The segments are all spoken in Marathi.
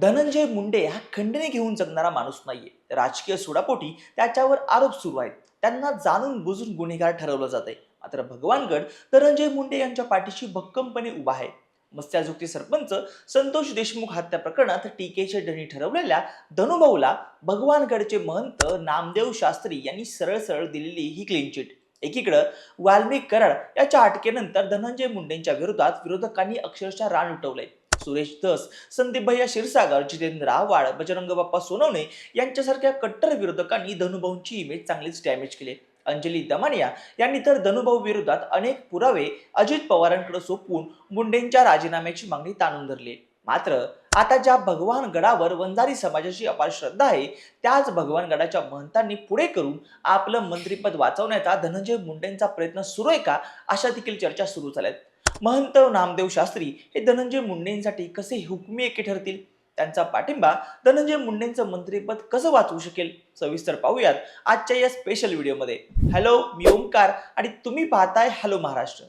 धनंजय मुंडे हा खंडणी घेऊन जगणारा माणूस नाहीये. राजकीय सोडापोटी त्याच्यावर आरोप सुरू आहेत. त्यांना जाणून बुजून गुन्हेगार ठरवलं जाते मात्र भगवानगड धनंजय मुंडे यांच्या पाठीशी भक्कमपणे उभा आहे. मत्स्याजुक्ती सरपंच संतोष देशमुख हत्या प्रकरणात टीकेचे धनी ठरवलेल्या धनुभाऊला भगवानगडचे महंत नामदेव शास्त्री यांनी सरळ सरळ दिलेली ही क्लीन चिट एकीकडं वाल्मिक कराड याच्या अटकेनंतर धनंजय मुंडेंच्या विरोधात विरोधकांनी अक्षरशः रान उठवले सुरेश दस संदीप भैया क्षीरसागर जितेंद्र आव्हाड बजरंग बाप्पा सोनवणे यांच्यासारख्या कट्टर विरोधकांनी धनुभाऊंची इमेज चांगलीच डॅमेज केली. अंजली दमानिया यांनी तर धनुभाऊ विरोधात अनेक पुरावे अजित पवारांकडे सोपवून मुंडेंच्या राजीनाम्याची मागणी ताणून धरली. मात्र आता ज्या भगवान गडावर वंजारी समाजाची अपार श्रद्धा आहे त्याच भगवान गडाच्या महंतांनी पुढे करून आपलं मंत्रिपद वाचवण्याचा धनंजय मुंडेंचा प्रयत्न सुरू आहे का अशा देखील चर्चा सुरू झाल्यात. महंत नामदेव शास्त्री हे धनंजय मुंडेंसाठी कसे हुकमी एके ठरतील? त्यांचा पाठिंबा धनंजय मुंडेंचं मंत्रीपद कसं वाचवू शकेल? सविस्तर पाहूयात आजच्या या स्पेशल व्हिडिओमध्ये हॅलो मी ओंकार आणि तुम्ही पाहताय हॅलो महाराष्ट्र.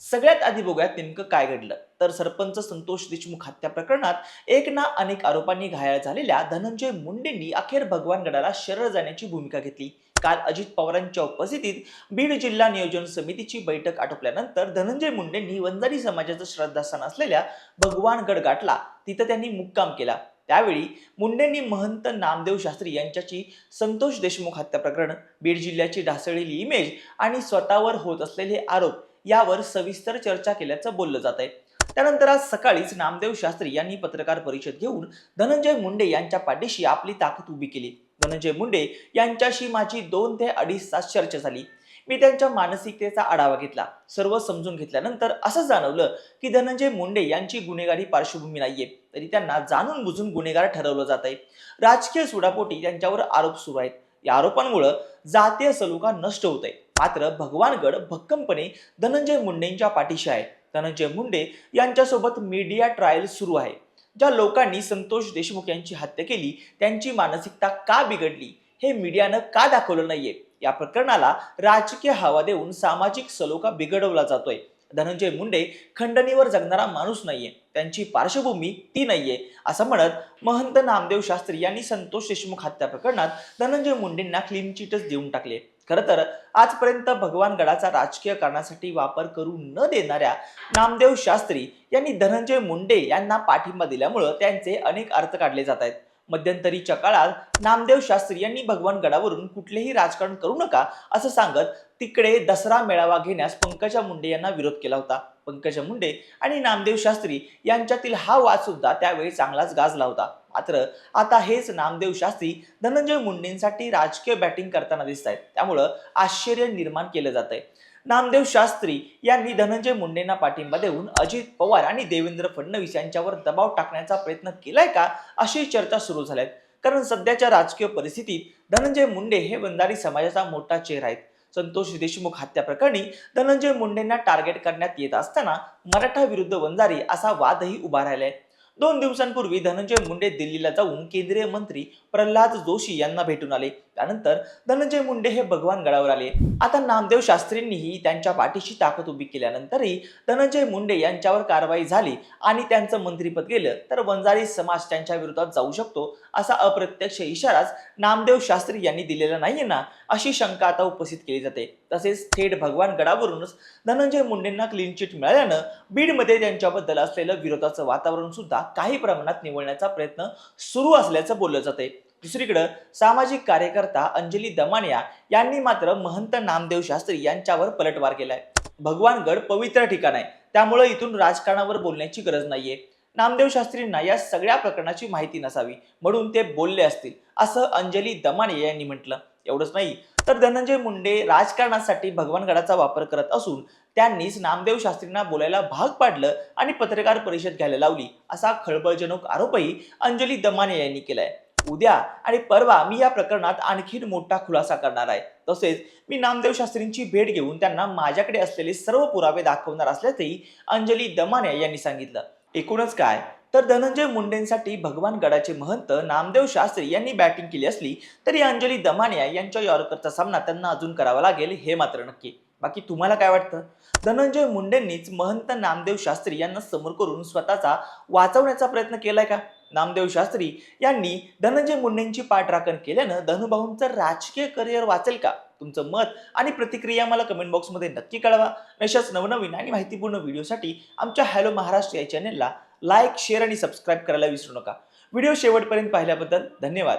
सगळ्यात आधी बघूयात नेमकं काय घडलं. तर सरपंच संतोष देशमुख हत्या प्रकरणात एक ना अनेक आरोपांनी घायाळ झालेल्या धनंजय मुंडेंनी अखेर भगवानगडाला शरळ जाण्याची भूमिका घेतली. काल अजित पवारांच्या उपस्थितीत बीड जिल्हा नियोजन समितीची बैठक आटोपल्यानंतर धनंजय मुंडेंनी वंजारी समाजाचं श्रद्धास्थान असलेल्या भगवानगड गाठला. तिथं त्यांनी मुक्काम केला. त्यावेळी मुंडेंनी महंत नामदेव शास्त्री यांच्याची संतोष देशमुख हत्या प्रकरण बीड जिल्ह्याची ढासळलेली इमेज आणि स्वतःवर होत असलेले आरोप यावर सविस्तर चर्चा केल्याचं बोललं जात आहे. त्यानंतर आज सकाळीच नामदेव शास्त्री यांनी पत्रकार परिषद घेऊन धनंजय मुंडे यांच्या पाठीशी आपली ताकद उभी केली. धनंजय मुंडे यांच्याशी माझी दोन ते अडीच तास चर्चा झाली. मी त्यांच्या मानसिकतेचा आढावा घेतला. सर्व समजून घेतल्यानंतर असं जाणवलं की धनंजय मुंडे यांची गुन्हेगारी पार्श्वभूमी नाहीये. तरी त्यांना जाणून बुजून गुन्हेगार ठरवलं जात आहे. राजकीय सुडापोटी त्यांच्यावर आरोप सुरू आहेत. या आरोपांमुळं जातीय सलुका नष्ट होत आहे. मात्र भगवानगड भक्कमपणे धनंजय मुंडेंच्या पाठीशी आहे. धनंजय मुंडे यांच्यासोबत मीडिया ट्रायल सुरू आहे. ज्या लोकांनी संतोष देशमुख यांची हत्या केली त्यांची मानसिकता का बिघडली हे मीडियानं का दाखवलं नाहीये? या प्रकरणाला राजकीय हवा देऊन सामाजिक सलोखा बिघडवला जातोय. धनंजय मुंडे खंडणीवर जगणारा माणूस नाहीये. त्यांची पार्श्वभूमी ती नाहीये असं म्हणत महंत नामदेव शास्त्री यांनी संतोष देशमुख हत्या प्रकरणात धनंजय मुंडेंना क्लीन चिटच देऊन टाकले. खरं तर आजपर्यंत भगवान गडाचा राजकीय कारणासाठी वापर करू न देणाऱ्या नामदेव शास्त्री यांनी धनंजय मुंडे यांना पाठिंबा दिल्यामुळं त्यांचे अनेक अर्थ काढले जात आहेत. मध्यंतरीच्या काळात नामदेव शास्त्री यांनी भगवान गडावरून कुठलेही राजकारण करू नका असं सांगत तिकडे दसरा मेळावा घेण्यास पंकजा मुंडे यांना विरोध केला होता. पंकजा मुंडे आणि नामदेव शास्त्री यांच्यातील हा वाद सुद्धा त्यावेळी चांगलाच गाजला होता. मात्र आता हेच नामदेव शास्त्री धनंजय मुंडेंसाठी राजकीय बॅटिंग करताना दिसत आहेत. त्यामुळं आश्चर्य निर्माण केलं जात आहे नामदेव शास्त्री यांनी धनंजय मुंडेंना पाठिंबा देऊन अजित पवार आणि देवेंद्र फडणवीस यांच्यावर दबाव टाकण्याचा प्रयत्न केलाय का अशी चर्चा सुरू झाल्यात. कारण सध्याच्या राजकीय परिस्थितीत धनंजय मुंडे हे बंधारी समाजाचा मोठा चेहरा आहेत. संतोष देशमुख हत्या प्रकरणी धनंजय मुंडेंना टार्गेट करण्यात येत असताना मराठा विरुद्ध वंजारी असा वादही उभा राहिलाय. दोन दिवसांपूर्वी धनंजय मुंडे दिल्लीला जाऊन केंद्रीय मंत्री प्रल्हाद जोशी यांना भेटून आले. त्यानंतर धनंजय मुंडे हे भगवान गडावर आले. आता नामदेव शास्त्रींनीही त्यांच्या पाठीशी ताकद उभी केल्यानंतरही धनंजय मुंडे यांच्यावर कारवाई झाली आणि त्यांचं मंत्रीपद गेलं तर वंजारी समाज त्यांच्या विरोधात जाऊ शकतो असा अप्रत्यक्ष इशाराच नामदेव शास्त्री यांनी दिलेला नाहीये ना अशी शंका आता उपस्थित केली जाते. तसेच थेट भगवान गडावरूनच धनंजय मुंडेंना क्लीन चिट मिळाल्यानं बीडमध्ये त्यांच्याबद्दल असलेलं विरोधाचं वातावरण सुद्धा काही प्रमाणात निवळण्याचा प्रयत्न सुरू असल्याचं बोललं जाते दुसरीकडं सामाजिक कार्यकर्ता अंजली दमानिया यांनी मात्र महंत नामदेव शास्त्री यांच्यावर पलटवार केलाय. भगवानगड पवित्र ठिकाण आहे. त्यामुळे इथून राजकारणावर बोलण्याची गरज नाहीये. नामदेव शास्त्रींना या सगळ्या प्रकरणाची माहिती नसावी म्हणून ते बोलले असतील असं अंजली दमानिया यांनी म्हटलं. एवढंच नाही तर धनंजय मुंडे राजकारणासाठी भगवानगडाचा वापर करत असून त्यांनीच नामदेव शास्त्रींना बोलायला भाग पाडलं आणि पत्रकार परिषद घ्यायला लावली असा खळबळजनक आरोपही अंजली दमाने यांनी केलाय. उद्या आणि परवा मी या प्रकरणात आणखीन मोठा खुलासा करणार आहे. तसेच मी नामदेव शास्त्रींची भेट घेऊन त्यांना माझ्याकडे असलेले सर्व पुरावे दाखवणार असल्याचंही अंजली दमाने यांनी सांगितलं. एकूणच काय? तर धनंजय मुंडेंसाठी भगवान गडाचे महंत नामदेव शास्त्री यांनी बॅटिंग केली असली तरी अंजली दमानिया यांच्या यॉर्करचा सामना त्यांना अजून करावा लागेल हे मात्र नक्की. बाकी तुम्हाला काय वाटतं? धनंजय मुंडेंनीच महंत नामदेव शास्त्री यांना समोर करून स्वतःचा वाचवण्याचा प्रयत्न केलाय का? नामदेव शास्त्री यांनी धनंजय मुंडेंची पाठराखण केल्यानं धनुभाऊंचं राजकीय करिअर वाचेल का? तुमचं मत आणि प्रतिक्रिया मला कमेंट बॉक्समध्ये नक्की कळवा. अशाच नवनवीन आणि माहितीपूर्ण व्हिडिओसाठी आमच्या हॅलो महाराष्ट्र या चॅनेलला लाईक शेअर आणि सबस्क्राईब करायला विसरू नका. व्हिडिओ शेवटपर्यंत पाहिल्याबद्दल धन्यवाद.